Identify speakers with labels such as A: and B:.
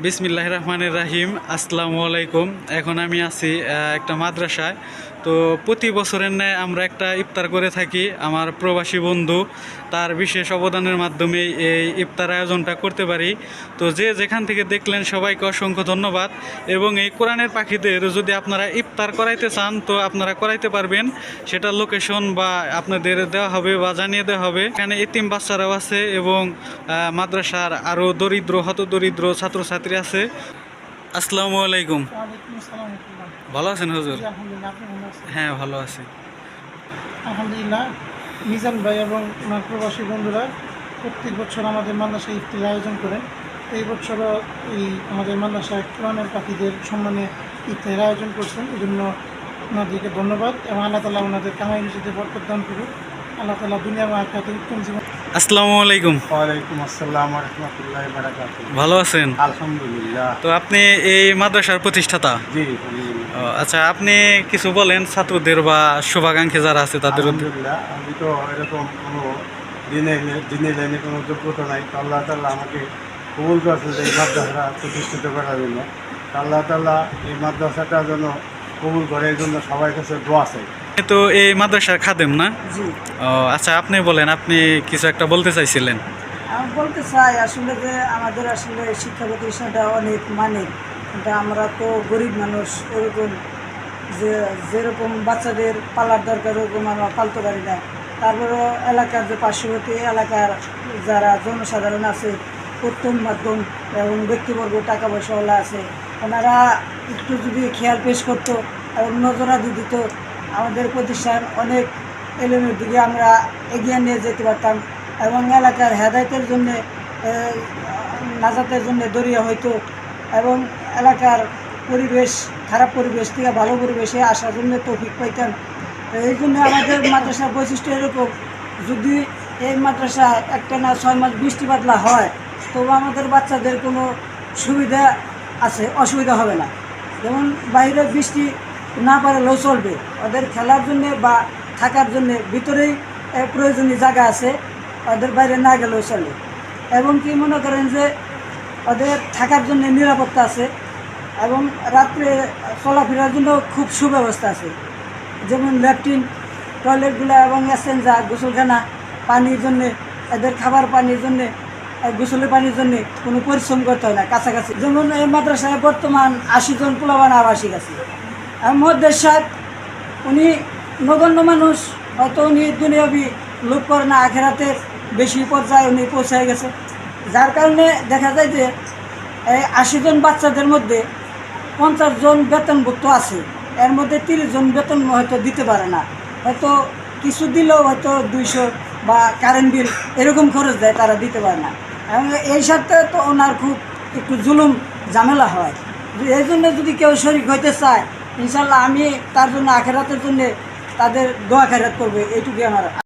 A: বিসমিল্লাহ রহমানের রাহিম, আসসালামু আলাইকুম। এখন আমি আছি একটা মাদ্রাসায়। তো প্রতি বছরের ন্যায় আমরা একটা ইফতার করে থাকি। আমার প্রবাসী বন্ধু, তার বিশেষ অবদানের মাধ্যমে এই ইফতার আয়োজনটা করতে পারি। তো যে যেখান থেকে দেখলেন, সবাইকে অসংখ্য ধন্যবাদ। এবং এই কোরআনের পাখিদের যদি আপনারা ইফতার করাইতে চান, তো আপনারা করাইতে পারবেন। সেটা লোকেশন বা আপনাদের দেওয়া হবে বা জানিয়ে দেওয়া হবে। এখানে এতিম বাচ্চারাও আছে এবং মাদ্রাসার আরও দরিদ্র হত দরিদ্র ছাত্রছাত্রী আছে। আসসালামু আলাইকুম। ভালো আছেন হুজুর? হ্যাঁ ভালো আছি।
B: আলহামদুলিল্লাহ মিজান ভাই এবং ওনার প্রবাসী বন্ধুরা প্রত্যেক বছর আমাদের মাদ্রাসায় ইফতির আয়োজন করেন। এই বছরও এই আমাদের মাদ্রাসায় কোরআনের পাখিদের সম্মানে ইফতারের আয়োজন করছেন। এই জন্য ওনাদেরকে ধন্যবাদ এবং আল্লাহ তালা ওনাদের কামাই নিজেতে বরকত দান করুক। আল্লাহ তালা দুনিয়া বা আখেরাতে উত্তম জীবন
A: আসসালামু আলাইকুম।
C: ওয়ালাইকুম আসসালাম রহমতুল্লাহ
A: ভালো আছেন?
C: আলহামদুলিল্লাহ।
A: তো আপনি এই মাদ্রাসার প্রতিষ্ঠাতা?
C: জি
A: আচ্ছা আপনি কিছু বলেন ছাত্রদের বা শুভাকাঙ্ক্ষী যারা আছে তাদের।
C: আলহামদুলিল্লাহ আমি তো এরকম কোনো দিনে দিনে লাইনে কোনো যোগ্যতা নাই। তো আল্লাহ আমাকে কবুল করেছেন এই মাদ্রাসা প্রতিষ্ঠিত করার জন্য। আল্লাহ এই মাদ্রাসাটা যেন কবুল করে এই জন্য সবার কাছে দোয়া চাই।
A: তো এই মাদ্রাসার খাদেম না?
B: জি।
A: ও আচ্ছা আপনি বলেন আপনি কিছু একটা বলতে চাইছিলেন।
D: আমি বলতে চাই আসলে যে আমাদের আসলে শিক্ষা প্রতিষ্ঠানটা অনেক মানে এটা আমরা তো গরিব মানুষ ওরকম যে যেরকম বাচ্চাদের পালার দরকার ওরকম আমরা পালতে পারি না। তারপরেও এলাকার যে পার্শ্ববর্তী এলাকার যারা জনসাধারণ আছে প্রত্যম মাধ্যম এবং ব্যক্তিবর্গ টাকা পয়সাওয়ালা আছে ওনারা একটু যদি খেয়াল পেশ করতো এবং নজরাদি দিত আমাদের প্রতিষ্ঠান অনেক এলেমের দিকে আমরা এগিয়ে নিয়ে যেতে পারতাম এবং এলাকার হেদায়তের জন্য নাজাতের জন্য দরিয়া হইতো এবং এলাকার পরিবেশ, খারাপ পরিবেশ থেকে ভালো পরিবেশে আসার জন্য তৌফিক পাইতাম এই জন্য আমাদের মাদ্রাসার বৈশিষ্ট্য এরকম, যদি এই মাদ্রাসা একটা না ছয় মাস বৃষ্টি বাদলা হয়, তবু আমাদের বাচ্চাদের কোনো সুবিধা আছে, অসুবিধা হবে না। যেমন বাইরে বৃষ্টি না পারলেও চলবে। ওদের খেলার জন্যে বা থাকার জন্যে ভিতরেই প্রয়োজনীয় জায়গা আছে, ওদের বাইরে না গেলেও চলে। এবং কি মনে করেন যে ওদের থাকার জন্য নিরাপত্তা আছে এবং রাত্রে চলাফেরার জন্য খুব সুব্যবস্থা আছে। যেমন ল্যাট্রিন, টয়লেটগুলো এবং এসেঞ্জা গোসলখানা, পানির জন্যে, এদের খাবার পানির জন্যে গোসলের পানির জন্যে কোনো পরিশ্রম করতে হয় না, কাছাকাছি। যেমন এই মাদ্রাসায় বর্তমান আশি জন পোলাবান আবাসিক আছে। আর মহাদ্দেশ সাহেব উনি নগণ্য মানুষ, হয়তো উনি দুনিয়াবি লোক করে না আখেরাতের বেশি পর্যায়ে উনি পৌঁছায় গেছে। যার কারণে দেখা যায় যে, এই আশি জন বাচ্চাদের মধ্যে পঞ্চাশ জন বেতনভুক্ত আছে। এর মধ্যে তিরিশ জন বেতন হয়তো দিতে পারে না। হয়তো কিছু দিলেও হয়তো দুইশো বা কারেন্ট বিল এরকম খরচ দেয়, তারা দিতে পারে না। এবং এই সাথে তো ওনার খুব একটু জুলুম, ঝামেলা হয়। এই জন্য যদি কেউ শরিক হইতে চায় ইনশাল্লাহ আমি তার জন্য আখেরাতের জন্য তাদের দোয়া খেরাত করবে এইটুকুই আমার।